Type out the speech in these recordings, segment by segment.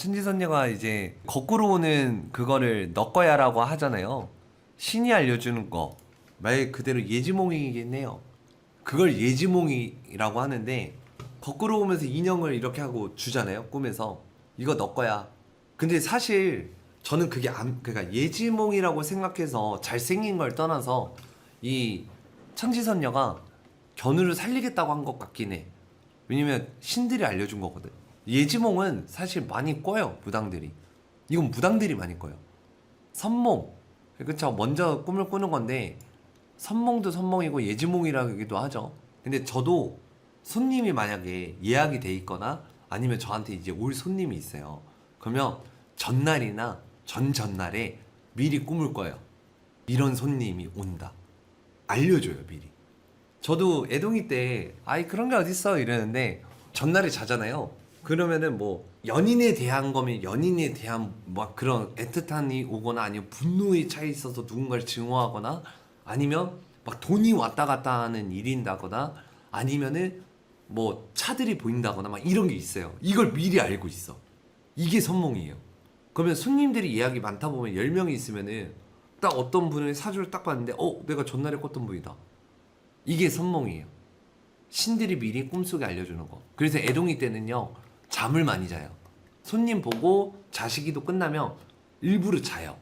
천지선녀가 이제 거꾸로 오는 그거를 넣거야라고 하잖아요. 신이 알려주는 거 말 그대로 예지몽이긴 해요. 그걸 예지몽이라고 하는데 거꾸로 오면서 인형을 이렇게 하고 주잖아요. 꿈에서 이거 넣거야. 근데 사실 저는 그게 안 그러니까 예지몽이라고 생각해서 잘생긴 걸 떠나서 이 천지선녀가 견우를 살리겠다고 한 것 같긴 해. 왜냐면 신들이 알려준 거거든. 예지몽은 사실 많이 꿔요 무당들이. 이건 무당들이 많이 꿔요. 선몽. 그쵸 먼저 꿈을 꾸는 건데 선몽도 선몽이고 예지몽이라기도 하죠. 근데 저도 손님이 만약에 예약이 돼 있거나 아니면 저한테 이제 올 손님이 있어요. 그러면 전날이나 전전날에 미리 꿈을 꿔요. 이런 손님이 온다. 알려줘요 미리. 저도 애동이 때 아이 그런 게 어딨어 이러는데 전날에 자잖아요. 그러면은 뭐 연인에 대한 거면 연인에 대한 막 그런 애틋함이 오거나 아니면 분노에 차 있어서 누군가를 증오하거나 아니면 막 돈이 왔다 갔다 하는 일인다거나 아니면은 뭐 차들이 보인다거나 막 이런 게 있어요. 이걸 미리 알고 있어. 이게 선몽이에요. 그러면 손님들이 예약이 많다 보면 10명이 있으면은 딱 어떤 분의 사주를 딱 봤는데 어 내가 전날에 꿨던 분이다. 이게 선몽이에요. 신들이 미리 꿈속에 알려주는 거. 그래서 애동이 때는요 잠을 많이 자요. 손님 보고 자시기도 끝나면 일부러 자요.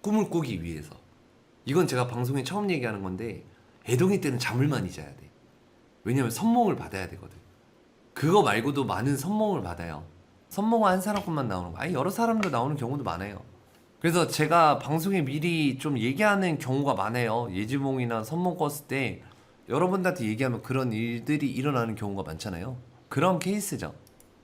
꿈을 꾸기 위해서. 이건 제가 방송에 처음 얘기하는 건데 애동이 때는 잠을 많이 자야 돼. 왜냐면 선몽을 받아야 되거든. 그거 말고도 많은 선몽을 받아요. 선몽은 한 사람뿐만 나오는 거. 아니 여러 사람도 나오는 경우도 많아요. 그래서 제가 방송에 미리 좀 얘기하는 경우가 많아요. 예지몽이나 선몽 껐을 때 여러분들한테 얘기하면 그런 일들이 일어나는 경우가 많잖아요. 그런 케이스죠.